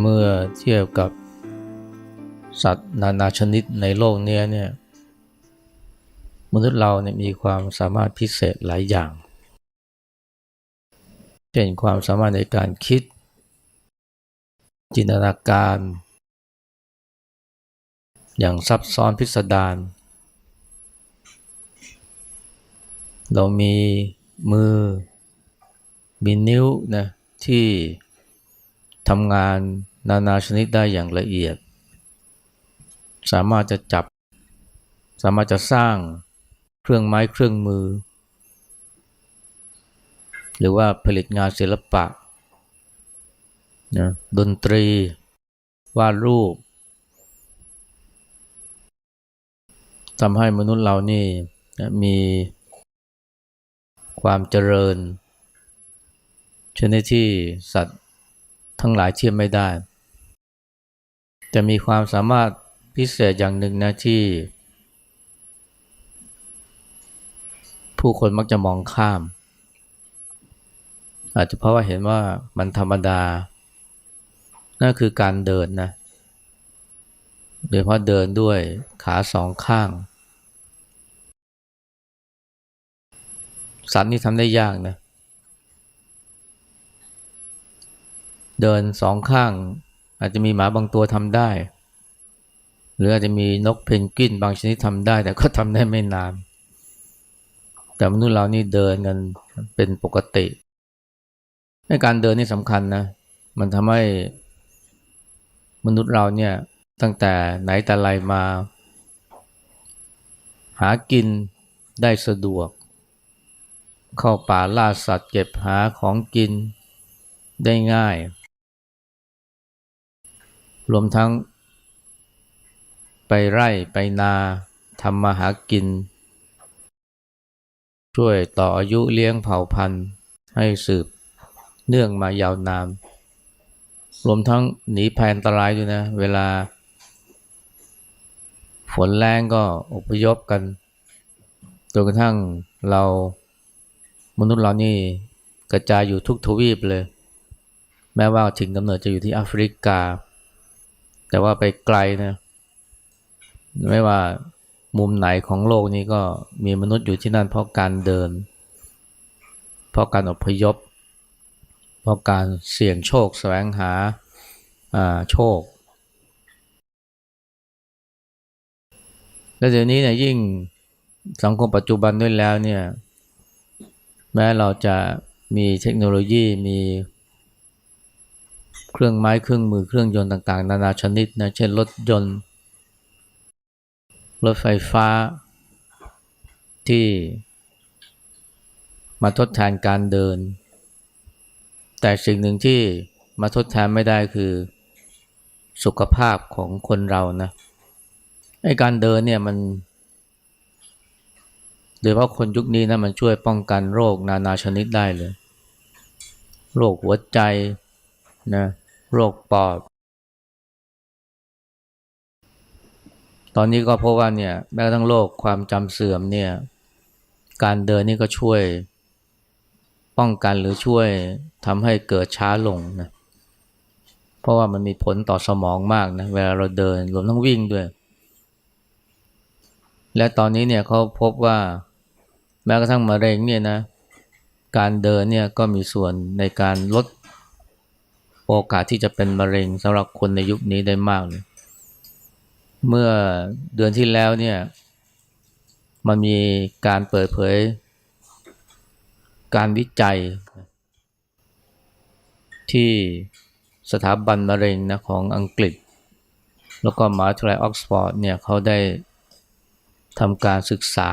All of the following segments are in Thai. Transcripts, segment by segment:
เมื่อเทียบกับสัตว์นานาชนิดในโลกเนี้ยเนี่ยมนุษย์เราเนี่ยมีความสามารถพิเศษหลายอย่าง เช่นความสามารถในการคิด จินตนาการ อย่างซับซ้อนพิสดารเรามีมือ มีนิ้วนะที่ทำงาน นานาชนิดได้อย่างละเอียด สามารถจะจับ สามารถจะสร้างเครื่องไม้เครื่องมือ หรือว่าผลิตงานศิลปะนะดนตรี วาดรูปทำให้มนุษย์เรานี่นะมีความเจริญชนิดที่สัตว์ทั้งหลายเทียบไม่ได้ จะมีความสามารถพิเศษอย่างหนึ่งนะที่ ผู้คนมักจะมองข้าม อาจจะเพราะว่าเห็นว่ามันธรรมดา นั่นคือการเดินนะ โดยเฉพาะเดินด้วยขาสองข้าง สัตว์นี่ทำได้ยากนะ เดินสองข้าง อาจจะมีหมาบางตัวทำได้ หรืออาจจะมีนกเพนกวินบางชนิดทำได้ แต่ก็ทำได้ไม่นาน แต่มนุษย์เรานี่เดินกันเป็นปกติในการเดินนี่สำคัญนะ มันทำให้มนุษย์เราเนี่ยตั้งแต่ไหนแต่ไรมา หากินได้สะดวก เข้าป่าล่าสัตว์เก็บหาของกินได้ง่าย รวมทั้ง ไปไร่ไปนาทำมาหากิน ช่วยต่ออายุเลี้ยงเผ่าพันธุ์ ให้สืบเนื่องมายาวนานรวมทั้งหนีภัยอันตรายด้วยนะ เวลา ฝนแรงก็อพยพกันจนกระทั่งเรามนุษย์เรานี่กระจายอยู่ทุกทวีปเลย แม้ว่าถิ่นกำเนิดจะอยู่ที่แอฟริกา แต่ว่าไปไกลนะไม่ว่ามุมไหนของโลกนี้ก็มีมนุษย์อยู่ที่นั่นเพราะการเดิน เพราะการอพยพ เพราะการเสี่ยงโชคแสวงหาโชค และเดี๋ยวนี้เนี่ยยิ่งสังคมปัจจุบันด้วยแล้วเนี่ยแม้เราจะมีเทคโนโลยีมี เครื่องไม้เครื่องมือเครื่องยนต์ต่างๆ นานาชนิดนะเช่นรถยนต์ รถไฟฟ้า ที่มาทดแทนการเดิน แต่สิ่งหนึ่งที่มาทดแทนไม่ได้คือสุขภาพของคนเรานะไอ้การเดินเนี่ยมันโดยเฉพาะคนยุคนี้นะมันช่วยป้องกันโรคนานาชนิดได้เลย โรคหัวใจนะ โรคปอด ตอนนี้ก็พบว่าเนี่ยแม้กระทั่งโรคความจำเสื่อมเนี่ยการเดินนี่ก็ช่วยป้องกันหรือช่วยทำให้เกิดช้าลงนะ เพราะว่ามันมีผลต่อสมองมากนะเวลาเราเดินรวมทั้งวิ่งด้วย และตอนนี้เนี่ยเขาพบว่าแม้กระทั่งมะเร็งเนี่ยนะการเดินเนี่ยก็มีส่วนในการลด โอกาสที่จะเป็นมะเร็งสำหรับคนในยุคนี้ได้มากเลย เมื่อเดือนที่แล้วเนี่ย มันมีการเปิดเผย การวิจัย ที่สถาบันมะเร็งนะของอังกฤษ แล้วก็มหาวิทยาลัยออกซฟอร์ดเนี่ยเขาได้ทำการศึกษา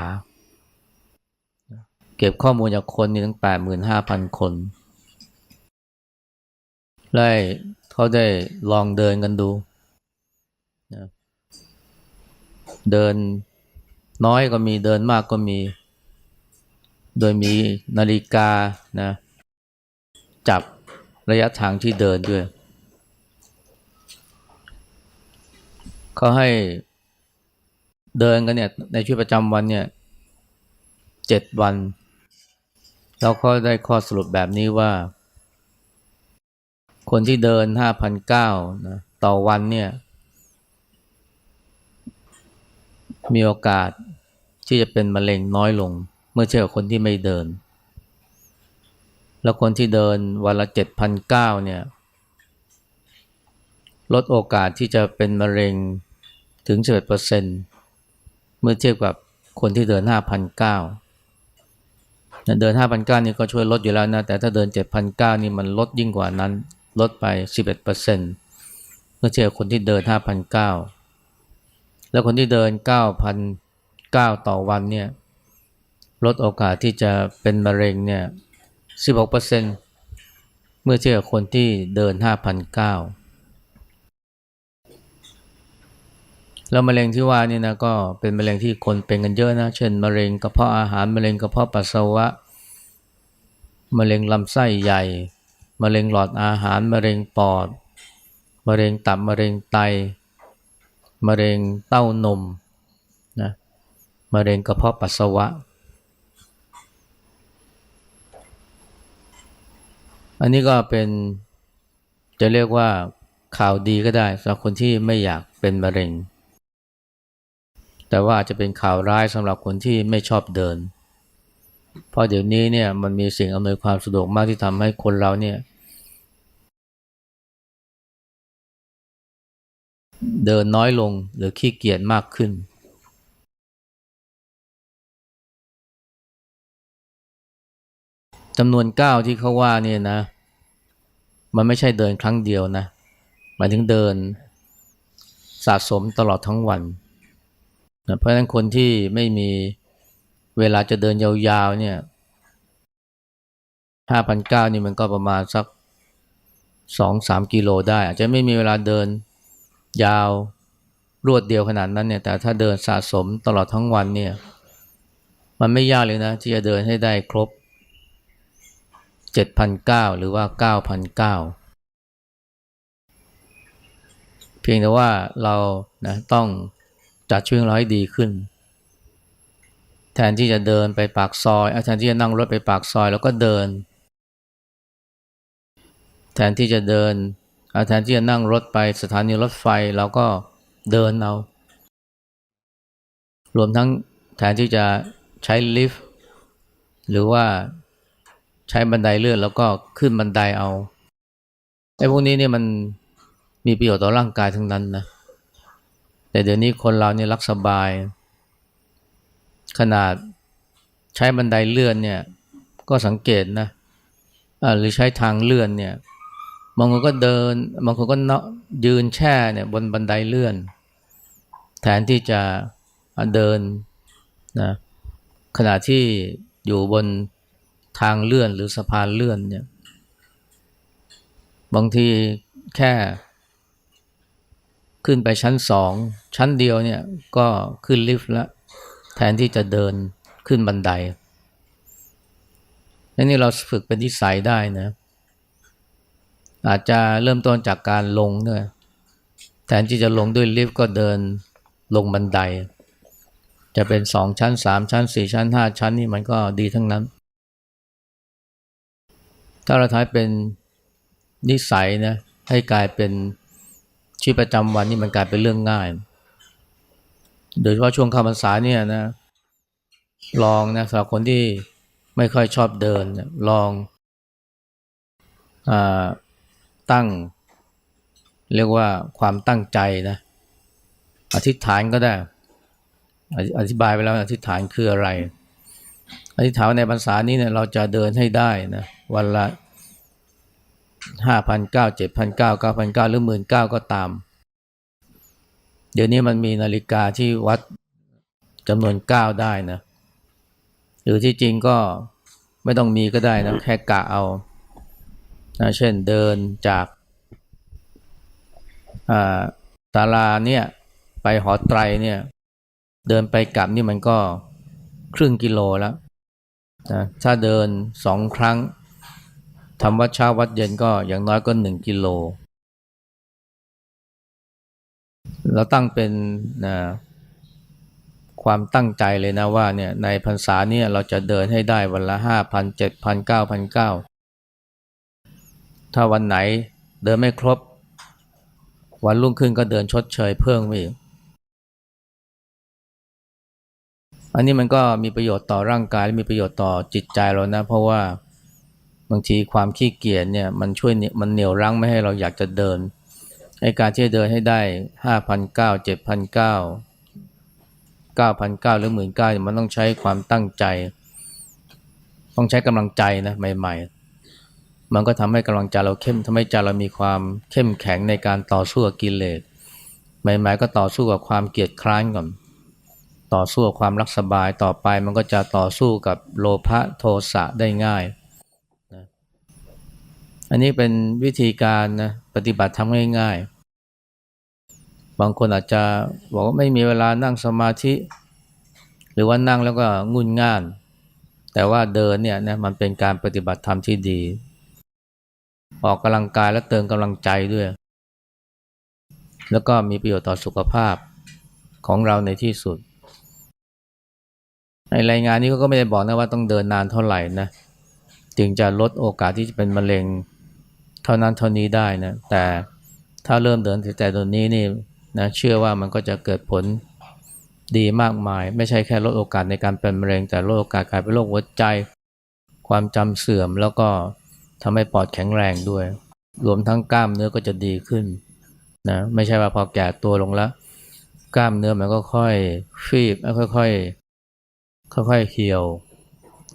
เก็บข้อมูลจากคนนี่ตั้ง85,000 คน ได้เขาได้ลองเดินกันดูนะเดินน้อยก็มีเดินมากก็มี โดยมีนาฬิกานะจับระยะทางที่เดินด้วย เขาให้เดินกันเนี่ยในชีวิตประจำวันเนี่ยเจ็ดวัน แล้วก็ได้ข้อสรุปแบบนี้ว่า คนที่เดินห้าพันเก้านะต่อวันเนี่ย มีโอกาสที่จะเป็นมะเร็งน้อยลง เมื่อเทียบกับคนที่ไม่เดิน แล้วคนที่เดินวันละเจ็ดพันเก้าเนี่ย ลดโอกาสที่จะเป็นมะเร็งถึง11%เเมื่อเทียบกับคนที่เดิน5,900เดิน 5,900 นี่ก็ช่วยลดอยู่แล้วนะ แต่ถ้าเดิน 7,900 นี่มันลดยิ่งกว่านั้น ลดไป 11%เมื่อเทียบคนที่เดิน5,900แล้วคนที่เดิน9,900ต่อวันเนี่ยลดโอกาสที่จะเป็นมะเร็งเนี่ย 16%เมื่อเทียบกับคนที่เดิน5,900แล้วมะเร็งที่ว่านี่นะก็เป็นมะเร็งที่คนเป็นกันเยอะนะ เช่น มะเร็งกระเพาะอาหาร มะเร็งกระเพาะปัสสาวะ มะเร็งลำไส้ใหญ่ มะเร็งหลอดอาหาร มะเร็งปอด มะเร็งตับ มะเร็งไต มะเร็งเต้านมนะมะเร็งกระเพาะปัสสาวะ อันนี้ก็เป็นจะเรียกว่าข่าวดีก็ได้สำหรับคนที่ไม่อยากเป็นมะเร็ง แต่ว่าอาจจะเป็นข่าวร้ายสำหรับคนที่ไม่ชอบเดิน เพราะเดี๋ยวนี้เนี่ยมันมีสิ่งอำนวยความสะดวกมากที่ทำให้คนเราเนี่ยเดินน้อยลงหรือขี้เกียจมากขึ้น จำนวนก้าวที่เขาว่าเนี่ยนะ มันไม่ใช่เดินครั้งเดียวนะหมายถึงเดินสะสมตลอดทั้งวันนะเพราะฉะนั้นคนที่ไม่มี เวลาจะเดินยาวๆเนี่ยห้าพันเก้านี่มันก็ประมาณสักสองสามกิโลได้ อาจจะไม่มีเวลาเดินยาวรวดเดียวขนาดนั้นเนี่ย แต่ถ้าเดินสะสมตลอดทั้งวันเนี่ย มันไม่ยากเลยนะ ที่จะเดินให้ได้ครบเจ็ดพันเก้าหรือว่าเก้าพันเก้าเพียงแต่ว่าเรานะต้องจัดช่วงราให้ดีขึ้น แทนที่จะเดินไปปากซอยแทนที่จะนั่งรถไปปากซอยแล้วก็เดิน แทนที่จะเดินแทนที่จะนั่งรถไปสถานีรถไฟเราก็เดินเอา รวมทั้งแทนที่จะใช้ลิฟต์หรือว่าใช้บันไดเลื่อนแล้วก็ขึ้นบันไดเอาไอ้พวกนี้เนี่ยมันมีประโยชน์ต่อร่างกายทั้งนั้นนะแต่เดี๋ยวนี้คนเราเนี่ยรักสบาย นาดใช้บันไดเลื่อนเนี่ยก็สังเกตนะหรือใช้ทางเลื่อนเนี่ยบางคนก็เดินบางคนก็เนาะยืนแช่เนี่ยบนบันไดเลื่อน แทนที่จะเดินนะขณะที่อยู่บนทางเลื่อนหรือสะพานเลื่อนเนี่ยบางทีแค่ขึ้นไปชั้นสองชั้นเดียวเนี่ยก็ขึ้นลิฟต์แล้ว แทนที่จะเดินขึ้นบันไดนี่เราฝึกเป็นนิสัยได้นะ อาจจะเริ่มต้นจากการลงเนี่ยแทนที่จะลงด้วยลิฟต์ก็เดินลงบันได จะเป็นสองชั้นสามชั้นสี่ชั้นห้าชั้นนี่มันก็ดีทั้งนั้น ถ้าเราท้ายเป็นนิสัยนะให้กลายเป็นชีวิตประจำวันนี่มันกลายเป็นเรื่องง่าย โดยเฉพาะช่วงเข้าพรรษาเนี่ยนะ ลองนะสำหรับคนที่ไม่ค่อยชอบเดิน ลองอตั้ง เรียกว่าความตั้งใจนะอธิษฐานก็ได้ อธิบายไปแล้วอธิษฐานคืออะไร อธิษฐานในพรรษานี้เนี่ยเราจะเดินให้ได้นะวันละห้าพันเก้าเจ็ดพันเก้าเก้าพันเก้าหรือหมื่นเก้าก็ตาม เดี๋ยวนี้มันมีนาฬิกาที่วัดจำนวนเก้าได้นะ หรือที่จริงก็ไม่ต้องมีก็ได้นะ แค่กะเอานะเช่นเดินจากศาลาเนี่ยไปหอไตรเนี่ย เดินไปกลับนี่มันก็ครึ่งกิโลแล้วนะถ้าเดินสองครั้งทำวัดเช้าวัดเย็นก็อย่างน้อยก็หนึ่งกิโล เราตั้งเป็นนะความตั้งใจเลยนะว่าเนี่ยในพรรษาเนี่ยเราจะเดินให้ได้วันละห้าพันเจ็ดพันเก้าพันเก้าถ้าวันไหนเดินไม่ครบ วันรุ่งขึ้นก็เดินชดเชยเพิ่มไปอีกอันนี้มันก็มีประโยชน์ต่อร่างกายและมีประโยชน์ต่อจิตใจเรานะ เพราะว่าบางทีความขี้เกียจเนี่ยมันช่วยเนี่ยมันเหนี่ยวรั้งไม่ให้เราอยากจะเดิน ไอการที่จะเดินให้ได้ห้าพันเก้าเจ็ดพันเก้าเก้าพันเก้าหรือหมื่นเก้ามันต้องใช้ความตั้งใจ ต้องใช้กำลังใจนะใหม่ ๆ มันก็ทำให้กำลังใจเราเข้มทำให้ใจเรามีความเข้มแข็งในการต่อสู้กับกิเลสใหม่ ๆ ก็ต่อสู้กับความเกลียดคร้านก่อนต่อสู้กับความรักสบายต่อไปมันก็จะต่อสู้กับโลภะโทสะได้ง่ายนะอันนี้เป็นวิธีการนะ ปฏิบัติทำง่ายๆ บางคนอาจจะบอกว่าไม่มีเวลานั่งสมาธิ หรือว่านั่งแล้วก็งุนง่าน แต่ว่าเดินเนี่ยนะมันเป็นการปฏิบัติธรรมที่ดี ออกกำลังกายและเติมกำลังใจด้วย แล้วก็มีประโยชน์ต่อสุขภาพของเราในที่สุด ในรายงานนี้ก็ไม่ได้บอกนะว่าต้องเดินนานเท่าไหร่นะ จึงจะลดโอกาสที่จะเป็นมะเร็ง เท่านั้นเท่านี้ได้นะแต่ถ้าเริ่มเดินแต่ตอนนี้นี่นะเชื่อว่ามันก็จะเกิดผลดีมากมาย ไม่ใช่แค่ลดโอกาสในการเป็นมะเร็ง แต่ลดโอกาสกลายเป็นโรคหัวใจ ความจำเสื่อมแล้วก็ทำให้ปอดแข็งแรงด้วย รวมทั้งกล้ามเนื้อก็จะดีขึ้นนะไม่ใช่ว่าพอแก่ตัวลงแล้ว กล้ามเนื้อมันก็ค่อยฟีบค่อยๆค่อยๆเหี่ยว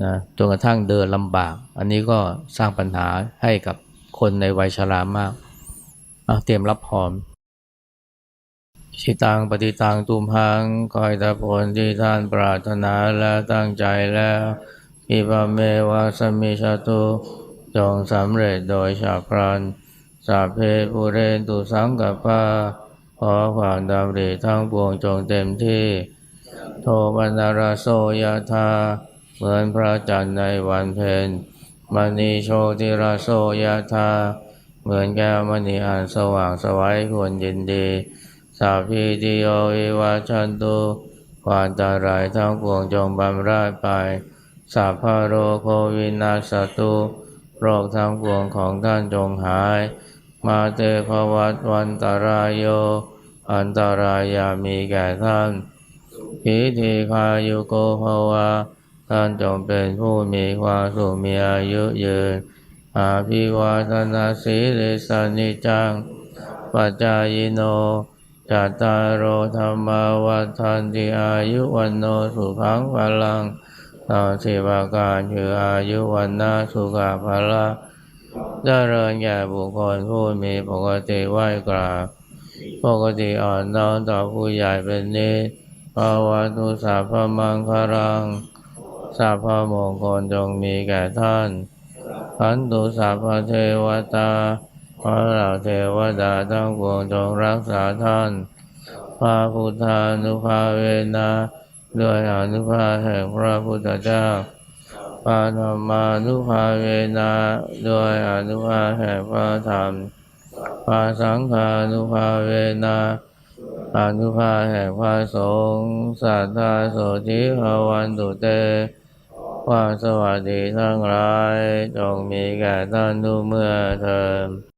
นะจนกระทั่งเดินลำบาก อันนี้ก็สร้างปัญหาให้กับ คนในวัยชรามากเตรียมรับพรชิตังปฏิตังตุมพังคอยตะผลที่ท่านปรารถนาและตั้งใจแล้วอิปะเมวะสมิชาตุจงสำเร็จโดยฉับพลันสัพเพปุเรนตุสังกัปาขอความดำริทั้งปวงจงเต็มที่ โทบรรณราโสยธาเหมือนพระจันทร์ในวันเพ็ญ มณีโชติราโสยธาเหมือนแก้วมณีอันสว่างสวัยควรยินดี สาพีติโยวิวัชชันตุความตารายทั้งปวงจงบำราดไปสัพพะโรโควินาสตุโรคทั้งปวงของท่านจงหาย มาเตภวัตวันตารายโย อันตรายามีแก่ท่าน พิธีคายุโกภวะ ท่านจงเป็นผู้มีความสุขมีอายุยืน อาภิวาทนาสีลิสานิจัง ปัจจายโนจัตตารโอธรรมวัฏันติอายุวันโนสุขังพลังต่อสิบาการคืออายุวันนาสุขภาละเจริญแก่บุคคลผู้มีปกติไหวกราบปกติอ่อนน้อมต่อผู้ใหญ่เป็นนิสภาวะตุสัพพมังคารัง สัพพมงคลจงมีแก่ท่านขันตุสัพพเทวตาขอเหล่าเทวดาทั้งปวงจงรักษาท่านพระพุทธานุภาเวนะด้วยอนุภาแห่งพระพุทธเจ้าปาธรรมานุภาเวนะด้วยอนุภาแห่งพระธรรมปาสังฆานุภาเวนะอนุภาแห่งพระสงฆ์สัทธาโสธิภวันตุเต ความสวัสดีทั้งหลายจงมีแก่ท่านทุกเมื่อเทอม